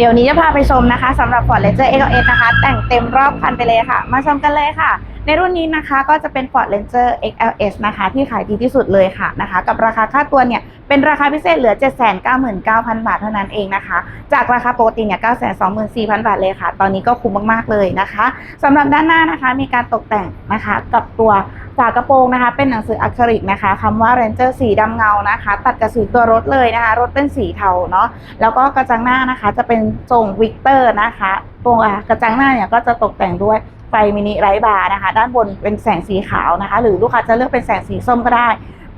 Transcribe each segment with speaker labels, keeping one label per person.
Speaker 1: เดี๋ยวนี้จะพาไปชมนะคะสำหรับ Ford Ranger XLS นะคะ แต่งเต็มรอบคันไปเลยค่ะ มาชมกันเลยค่ะ ในรุ่นนี้นะคะก็จะเป็น Ford Ranger XLS นะคะที่ขายดีที่สุดเลยค่ะนะคะ กับราคาค่าตัวเนี่ยเป็นราคาพิเศษเหลือ 799,000 บาทเท่านั้นเองนะคะ จากราคาปกติเนี่ย924,000 บาทเลยค่ะ ตอนนี้ก็คุ้มมากๆเลยนะคะสำหรับด้านหน้านะคะมีการตกแต่งนะคะกับตัวฝากระโปรงนะคะ เป็นหนังสืออะคริลิกนะคะคำว่า Ranger สีดำเงานะคะ ตัดกับสีตัวรถเลยนะคะ รถเป็นสีเทาเนาะแล้วก็กระจังหน้านะคะจะเป็นทรงวิกเตอร์นะคะ ตัวกระจังหน้าเนี่ยก็จะตกแต่งด้วย ไฟมินิไรบาร์นะคะ ด้านบนเป็นแสงสีขาวนะคะ หรือลูกค้าจะเลือกเป็นแสงสีส้มก็ได้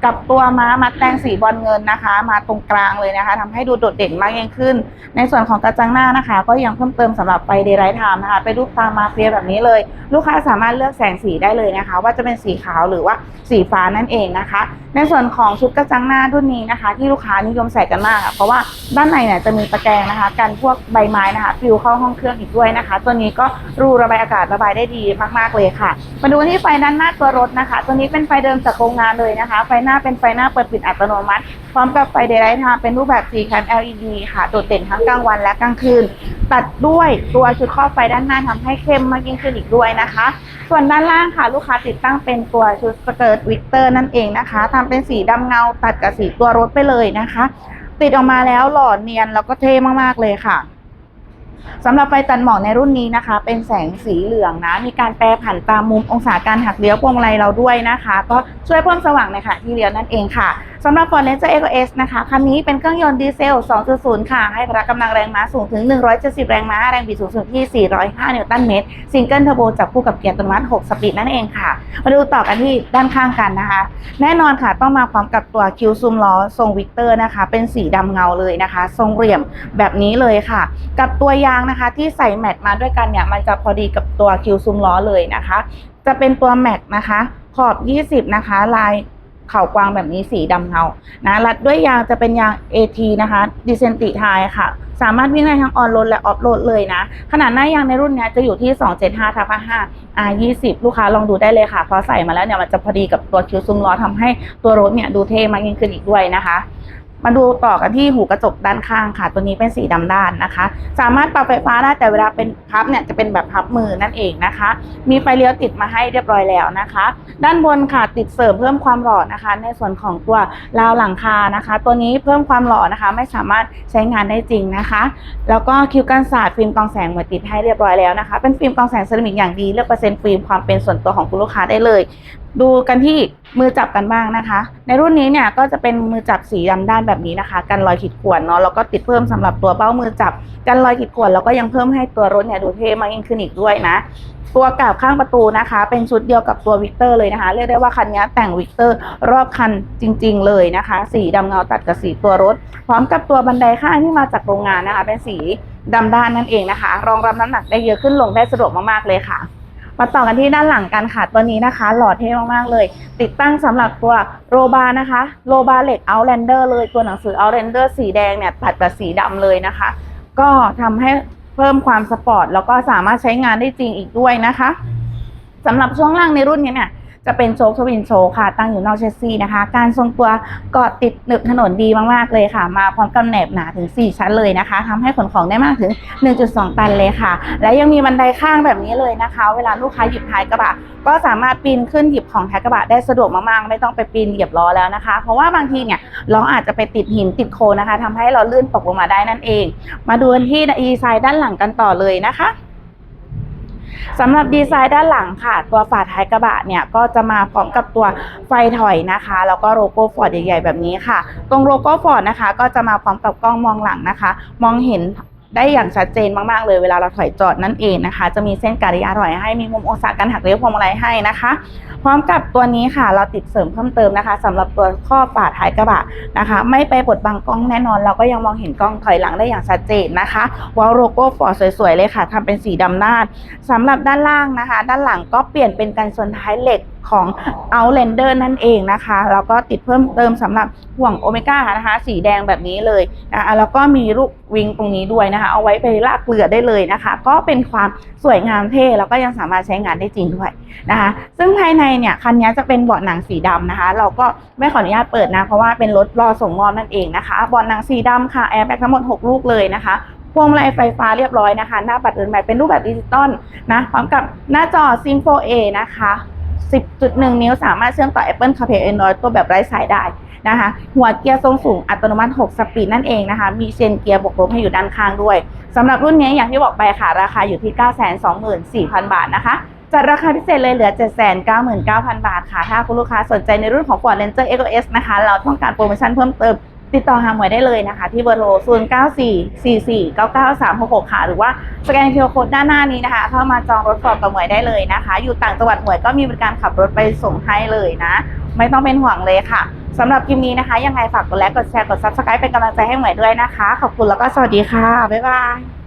Speaker 1: กับตัวม้ามัดแตงสีบอลเงินนะคะ มาตรงกลางเลยนะคะทำให้ดูโดดเด่นมากยิ่งขึ้น ในส่วนของกระจังหน้านะคะ ก็ยังเพิ่มเติมสำหรับไฟเดย์ไรท์ไทม์นะคะเป็นรูปตามาเฟียแบบนี้เลย ลูกค้าสามารถเลือกแสงสีได้เลยนะคะ ว่าจะเป็นสีขาวหรือว่าสีฟ้านั่นเองนะคะ ในส่วนของชุดกระจังหน้ารุ่นนี้นะคะ ที่ลูกค้านิยมใส่กันมากเพราะว่าด้านในเนี่ยจะมีตะแกรงนะคะ กันพวกใบไม้นะคะปลิวเข้าห้องเครื่องอีกด้วยนะคะ ตัวนี้ก็รูระบายอากาศระบายได้ดีมากๆเลยค่ะมาดูที่ไฟด้านหน้าตัวรถนะคะ ตัวนี้เป็นไฟเดิมจากโรงงานเลยนะคะ ไฟหน้าเป็นไฟหน้าเปิดปิดอัตโนมัติ พร้อมกับไฟเดย์ไลท์ไทม์เป็นรูปแบบสีคัน LED ค่ะ โดดเด่นทั้งกลางวันและกลางคืน ตัดด้วยตัวชุดครอบไฟด้านหน้าทำให้เข้มมากยิ่งขึ้นอีกด้วยนะคะ ส่วนด้านล่างค่ะ ลูกค้าติดตั้งเป็นตัวชุดสเกิร์ตวิกเตอร์นั่นเองนะคะทำเป็นสีดำเงาตัดกับสีตัวรถไปเลยนะคะ ติดออกมาแล้วหล่อเนียนแล้วก็เท่มากๆเลยค่ะ สำหรับไฟตัดหมอกในรุ่นนี้นะคะ เป็นแสงสีเหลืองนะ มีการแปรผันตามมุมองศาการหักเลี้ยวพวงมาลัยเราด้วยนะคะ ก็ช่วยเพิ่มสว่างในขณะที่เลี้ยวนั่นเองค่ะสำหรับ Ford Ranger EcoS นะคะ คันนี้เป็นเครื่องยนต์ดีเซล 2.0 ค่ะ ให้พละกำลังแรงม้าสูงถึง 170 แรงม้า แรงบิดสูงสุดที่ 405 นิวตันเมตร ซิงเกิลเทอร์โบจับคู่กับเกียร์อัตโนมัติ 6 สปีดนั่นเองค่ะ มาดูต่อกันที่ด้านข้างกันนะคะ แน่นอนค่ะ ต้องมาพร้อมกับตัวคิวซูมล้อทรงวิกเตอร์นะคะ เป็นสีดำเงาเลยนะคะ ทรงเหลี่ยมแบบนี้เลยค่ะ กับตัวยางนะคะ ที่ใส่แมทมาด้วยกันเนี่ยมันจะพอดีกับตัวคิวซูมล้อเลยนะคะ จะเป็นตัวแม็กนะคะ ขอบ 20 นะคะ ลายเข่ากวางแบบนี้สีดำเงานะรัดด้วยยางจะเป็นยาง AT นะคะดิเซนติไทค่ะ สามารถวิ่งได้ทั้งออนโรดและออฟโรดเลยนะ ขนาดหน้ายางในรุ่นเนี้ยจะอยู่ที่ 275ทับ5 R 20 ลูกค้าลองดูได้เลยค่ะพอใส่มาแล้วเนี่ยมันจะพอดีกับตัวคิวซุ้มล้อทำให้ตัวรถเนี่ยดูเท่มากยิ่งขึ้นอีกด้วยนะคะ มาดูต่อกันที่หูกระจกด้านข้างค่ะ ตัวนี้เป็นสีดำด้านนะคะ สามารถปรับไฟฟ้าได้แต่เวลาเป็นพับเนี่ยจะเป็นแบบพับมือนั่นเองนะคะ มีไฟเลี้ยวติดมาให้เรียบร้อยแล้วนะคะ ด้านบนค่ะติดเสริมเพิ่มความหล่อนะคะ ในส่วนของตัวราวหลังคานะคะ ตัวนี้เพิ่มความหล่อนะคะ ไม่สามารถใช้งานได้จริงนะคะ แล้วก็คิวกันศาสตร์ฟิล์มกองแสงมือนติดให้เรียบร้อยแล้วนะคะ เป็นฟิล์มกองแสงเซรามิกอย่างดีเลือกเปอร์เซ็นต์ฟิล์มความเป็นส่วนตัวของคุณลูกค้าได้เลย ดูกันที่มือจับกันบ้างนะคะ ในรุ่นนี้เนี่ยก็จะเป็นมือจับสีดำด้านแบบนี้นะคะ กันรอยขีดข่วนเนาะแล้วก็ติดเพิ่มสำหรับตัวเบ้ามือจับ กันรอยขีดข่วนแล้วก็ยังเพิ่มให้ตัวรถเนี่ยดูเท่มากยิ่งขึ้นอีกด้วยนะ ตัวกาบข้างประตูนะคะ เป็นชุดเดียวกับตัววิกเตอร์เลยนะคะ เรียกได้ว่าคันนี้แต่งวิกเตอร์รอบคันจริง ๆ เลยนะคะ สีดำเงาตัดกับสีตัวรถ พร้อมกับตัวบันไดข้างที่มาจากโรงงานนะคะ เป็นสีดำด้านนั่นเองนะคะ รองรับน้ำหนักได้เยอะขึ้นลงได้สะดวกมากๆเลยค่ะ มาต่อกันที่ด้านหลังกันค่ะตัวนี้นะคะ หล่อเท่มากๆเลย ติดตั้งสำหรับตัวโรบานะคะโรบาเหล็กเอาแลนเดอร์เลยตัวหนังสือเอาแลนเดอร์สีแดงเนี่ยตัดกับสีดำเลยนะคะ ก็ทำให้เพิ่มความสปอร์ตแล้วก็สามารถใช้งานได้จริงอีกด้วยนะคะสำหรับช่วงล่างในรุ่นนี้เนี่ย จะเป็นโชคทวินโชคค่ะ ตั้งอยู่นอกเชสซีนะคะ การทรงตัวเกาะติดหนึบถนนดีมากๆเลยค่ะ มาพร้อมกับแหนบหนาถึง 4 ชั้นเลยนะคะทำให้ขนของได้มากถึง 1.2 ตันเลยค่ะ และยังมีบันไดข้างแบบนี้เลยนะคะ เวลาลูกค้าหยิบท้ายกระบะ ก็สามารถปีนขึ้นหยิบของท้ายกระบะได้สะดวกมากๆ ไม่ต้องไปปีนเหยียบล้อแล้วนะคะ เพราะว่าบางทีเนี่ยล้ออาจจะไปติดหินติดโคลนะคะทำให้เราลื่นตกลงมาได้นั่นเอง มาดูที่ดีไซน์ด้านหลังกันต่อเลยนะคะ สำหรับดีไซน์ด้านหลังค่ะ ตัวฝาท้ายกระบะเนี่ยก็จะมาพร้อมกับตัวไฟถอยนะคะ แล้วก็โลโก้ฟอร์ดใหญ่ๆแบบนี้ค่ะ ตรงโลโก้ฟอร์ดนะคะ ก็จะมาพร้อมกับกล้องมองหลังนะคะ มองเห็น ได้อย่างชัดเจนมากๆเลยเวลาเราถอยจอดนั่นเองนะคะ จะมีเส้นการยาถอยให้มีมุมองศาการหักเลี้ยวพวงมาลัยให้นะคะ พร้อมกับตัวนี้ค่ะ เราติดเสริมเพิ่มเติมนะคะสำหรับตัวข้อฝาท้ายกระบะนะคะ ไม่ไปบดบังกล้องแน่นอน เราก็ยังมองเห็นกล้องถอยหลังได้อย่างชัดเจนนะคะวอลโลโก้ฟอร์ดสวยๆเลยค่ะทำเป็นสีดำด้านสำหรับด้านล่างนะคะ ด้านหลังก็เปลี่ยนเป็นกันชนท้ายเหล็ก ของ Outlander นั่นเองนะคะแล้วก็ติดเพิ่มเติมสำหรับห่วงโอเมก้านะคะสีแดงแบบนี้เลยนะแล้วก็มีลูกวิงตรงนี้ด้วยนะคะ เอาไว้ไปลากเกลือได้เลยนะคะ ก็เป็นความสวยงามเท่แล้วก็ยังสามารถใช้งานได้จริงด้วยนะคะ ซึ่งภายในเนี่ยคันนี้จะเป็นเบาะหนังสีดำนะคะ เราก็ไม่ขออนุญาตเปิดนะ เพราะว่าเป็นรถรอส่งมอบนั่นเองนะคะเบาะหนังสีดำค่ะแอร์แบ็กทั้งหมด 6 ลูกเลยนะคะพวงมาลัยไฟฟ้าเรียบร้อยนะคะ หน้าปัดเดินใหม่เป็นรูปแบบดิจิตอลนะพร้อมกับหน้าจอ Sim 4A นะคะ 10.1 นิ้วสามารถเชื่อมต่อ Apple CarPlay Android ตัวแบบไร้สายได้นะคะหัวเกียร์ทรงสูงอัตโนมัติ 6 สปีดนั่นเองนะคะ มีเชนเกียร์บวกลบให้อยู่ด้านข้างด้วยสำหรับรุ่นนี้อย่างที่บอกไปค่ะ ราคาอยู่ที่ 924,000 บาทนะคะจัดราคาพิเศษเลยเหลือ 799,000 บาทค่ะ ถ้าคุณลูกค้าสนใจในรุ่นของ Ford Ranger EcoS นะคะ เราต้องการโปรโมชั่นเพิ่มเติม ติดต่อหาหมวยได้เลยนะคะที่เบอร์โทร0 9 4 4 4 9 9 3 6 6ค่ะหรือว่าสแกนเคอร์โคดด้านหน้านี้นะคะ เข้ามาจองรถฟอร์ดกับหมวยได้เลยนะคะ อยู่ต่างจังหวัดหมวยก็มีบริการขับรถไปส่งให้เลยนะ ไม่ต้องเป็นห่วงเลยค่ะสำหรับคลิปนี้นะคะ ยังไงฝากกดไลค์กดแชร์กด Subscribe เป็นกำลังใจให้หมวยด้วยนะคะ ขอบคุณแล้วก็สวัสดีค่ะ บ๊ายบาย